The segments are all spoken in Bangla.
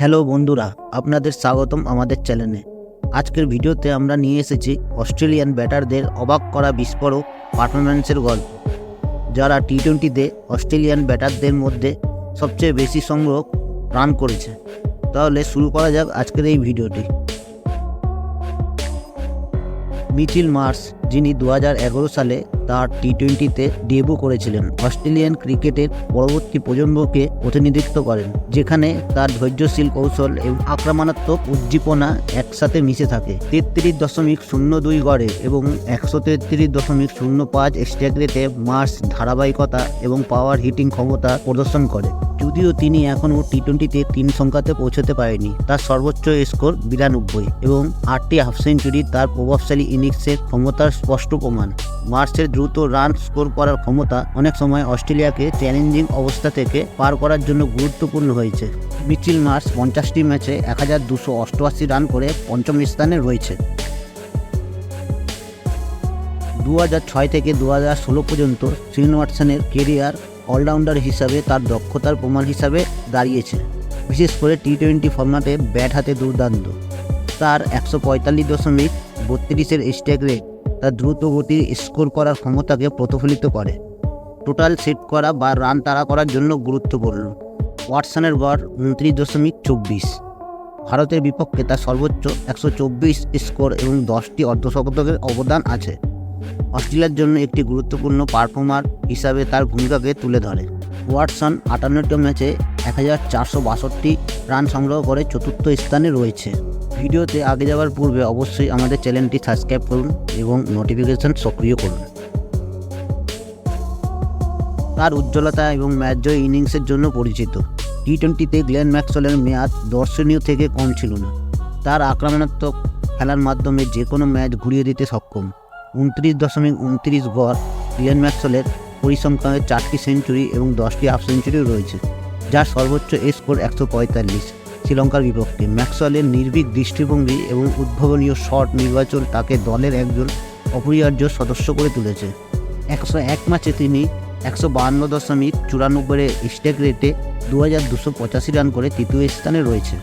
হ্যালো বন্ধুরা, আপনাদের স্বাগতম আমাদের চ্যানেলে আজকের ভিডিওতে আমরা নিয়ে এসেছি অস্ট্রেলিয়ান ব্যাটারদের অবাক করা বিস্ফোরক পারফরম্যান্সের গল্প। যারা টি টোয়েন্টিতে অস্ট্রেলিয়ান ব্যাটারদের মধ্যে সবচেয়ে বেশি সংগ্রহ রান করেছে। তাহলে শুরু করা যাক আজকের এই ভিডিওটি। মিচিল মার্স যিনি দু হাজার এগারো সালে তার টি টোয়েন্টিতে ডেবু করেছিলেন, অস্ট্রেলিয়ান ক্রিকেটের পরবর্তী প্রজন্মকে প্রতিনিধিত্ব করেন, যেখানে তার ধৈর্যশীল কৌশল এবং আক্রমণাত্মক উদ্দীপনা একসাথে মিশে থাকে। তেত্রিশ দশমিক শূন্য দুই গড়ে এবং একশো তেত্রিশ দশমিক শূন্য পাঁচ স্ট্রাইক রেটে মার্স ধারাবাহিকতা এবং পাওয়ার হিটিং ক্ষমতা প্রদর্শন করে। যদিও তিনি এখনও টি টোয়েন্টিতে তিন সংখ্যাতে পৌঁছতে পারেনি তার সর্বোচ্চ স্কোর বিরানব্বই এবং আটটি হাফ সেঞ্চুরি তার প্রভাবশালী ইনিংসের ক্ষমতার স্পষ্ট প্রমাণ। মার্চের দ্রুত রান স্কোর করার ক্ষমতা অনেক সময় অস্ট্রেলিয়াকে চ্যালেঞ্জিং অবস্থা থেকে পার করার জন্য গুরুত্বপূর্ণ হয়েছে। মিচিল মার্চ পঞ্চাশটি ম্যাচে এক হাজার দুশো অষ্টআশি রান করে পঞ্চম স্থানে রয়েছে। দু থেকে দু পর্যন্ত শ্রীনিবাসনের কেরিয়ার অলরাউন্ডার হিসাবে তার দক্ষতার প্রমাণ হিসাবে দাঁড়িয়েছে বিশেষ করে টি টোয়েন্টি ফরম্যাটে ব্যাট হাতে দুর্দান্ত। তার একশো পঁয়তাল্লিশ দশমিক বত্রিশের স্ট্রাইক রেট তার দ্রুত গতির স্কোর করার ক্ষমতাকে প্রতিফলিত করে। টোটাল সেট করা বা রান তাড়া করার জন্য গুরুত্বপূর্ণ। ওয়াটসনের গড় উনত্রিশ দশমিক চব্বিশ। ভারতের বিপক্ষে তার সর্বোচ্চ একশো চব্বিশ স্কোর এবং দশটি অর্ধশতকের অবদান আছে। অস্ট্রেলিয়ার জন্য একটি গুরুত্বপূর্ণ পারফর্মার হিসাবে তার ভূমিকাকে তুলে ধরে। ওয়াটসন আটান্নটি ম্যাচে এক হাজার চারশো বাষট্টি রান সংগ্রহ করে চতুর্থ স্থানে রয়েছে। ভিডিওতে আগে যাওয়ার পূর্বে অবশ্যই আমাদের চ্যানেলটি সাবস্ক্রাইব করুন এবং নোটিফিকেশন সক্রিয় করুন। তার উজ্জ্বলতা এবং ম্যাচ জয় ইনিংসের জন্য পরিচিত। টি টোয়েন্টিতে গ্লেন ম্যাক্সওয়েলের মেয়াদ দর্শনীয় থেকে কম ছিল না। তার আক্রমণাত্মক খেলার মাধ্যমে যে কোনো ম্যাচ ঘুরিয়ে দিতে সক্ষম। উনত্রিশ দশমিক উনত্রিশ গড় গ্লেন ম্যাক্সওয়েলের পরিসংখ্যানে চারটি সেঞ্চুরি এবং দশটি হাফ সেঞ্চুরি রয়েছে, যার সর্বোচ্চ স্কোর একশো পঁয়তাল্লিশ। শ্রীলঙ্কার বিপক্ষে ম্যাক্সওয়েলের নির্ভীক দৃষ্টিভঙ্গি এবং উদ্ভাবনীয় শট নির্বাচন তাকে দলের একজন অপরিহার্য সদস্য করে তুলেছে। একশো এক ম্যাচে তিনি একশো বাহান্ন দশমিক চুরানব্বই স্ট্রাইক রেটে দু হাজার দুশো পঁচাশি রান করে তৃতীয় স্থানে রয়েছে।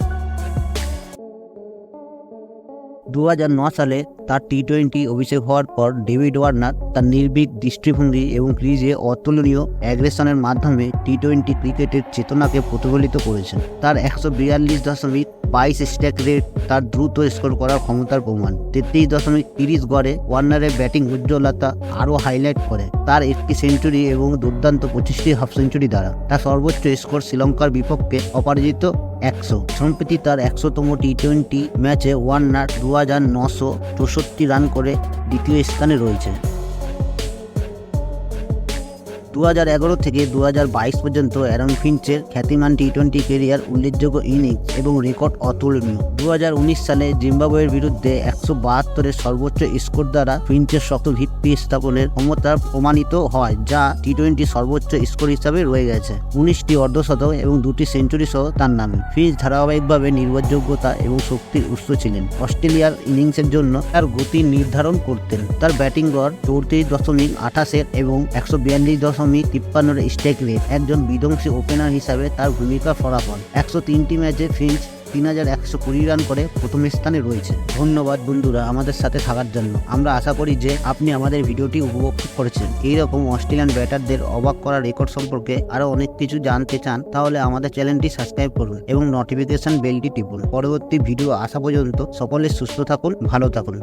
দু সালে তার টি টোয়েন্টি অভিষেক হওয়ার পর ডেভিড ওয়ার্নার তার নির্ভীক দৃষ্টিভঙ্গি এবং ক্রিজে অতুলনীয় অ্যাগ্রেশনের মাধ্যমে টি টোয়েন্টি ক্রিকেটের চেতনাকে প্রতিফলিত করেছেন। তার একশো বিয়াল্লিশ দশমিক বাইশ স্ট্যাক রেট তার দ্রুত স্কোর করার ক্ষমতার প্রমাণ। তেত্রিশ দশমিক তিরিশ গড়ে ওয়ার্নারের ব্যাটিং উজ্জ্বলতা আরও হাইলাইট করে। তার একটি সেঞ্চুরি এবং দুর্দান্ত পঁচিশটি হাফ সেঞ্চুরি দ্বারা। তার সর্বোচ্চ স্কোর শ্রীলঙ্কার বিপক্ষে অপরাজিত একশো। সম্প্রতি তার একশোতম টি টোয়েন্টি ম্যাচে ওয়ার্নার দু হাজার নশো চৌষট্টি রান করে দ্বিতীয় স্থানে রয়েছে। দু হাজার এগারো থেকে দু হাজার বাইশ পর্যন্ত অ্যারন ফিঞ্চের খ্যাতিমান টি টোয়েন্টি কেরিয়ার উল্লেখযোগ্য ইনিংস এবং রেকর্ড অতুলনীয়। দু হাজার উনিশ সালে জিম্বাবুয়ের বিরুদ্ধে একশো বাহাত্তরের সর্বোচ্চ স্কোর দ্বারা ফিঞ্চের শক্ত ভিত্তি স্থাপনের ক্ষমতা প্রমাণিত হয়, যা টি টোয়েন্টি সর্বোচ্চ স্কোর হিসাবে রয়ে গেছে। উনিশটি অর্ধশতক এবং দুটি সেঞ্চুরি সহ তার নামে। ফিঞ্চ ধারাবাহিকভাবে নির্ভরযোগ্যতা এবং শক্তির উৎস ছিলেন। অস্ট্রেলিয়ার ইনিংসের জন্য তার গতি নির্ধারণ করতেন। তার ব্যাটিং গড় চৌত্রিশ দশমিক আঠাশের এবং একশো বিয়াল্লিশ দশমিক তিপ্পান্নর স্ট্রাইক রেট একজন বিধ্বংসী ওপেনার হিসাবে তার ভূমিকা ফলাফল। একশো তিনটি ম্যাচে ফিঞ্চ তিন হাজার একশো কুড়ি রান করে প্রথম স্থানে রয়েছে। ধন্যবাদ বন্ধুরা আমাদের সাথে থাকার জন্য। আমরা আশা করি যে আপনি আমাদের ভিডিওটি উপভোগ করেছেন। এইরকম অস্ট্রেলিয়ান ব্যাটারদের অবাক করা রেকর্ড সম্পর্কে আরও অনেক কিছু জানতে চান, তাহলে আমাদের চ্যানেলটি সাবস্ক্রাইব করুন এবং নোটিফিকেশন বেলটি টিপুন। পরবর্তী ভিডিও আসা পর্যন্ত সকলে সুস্থ থাকুন, ভালো থাকুন।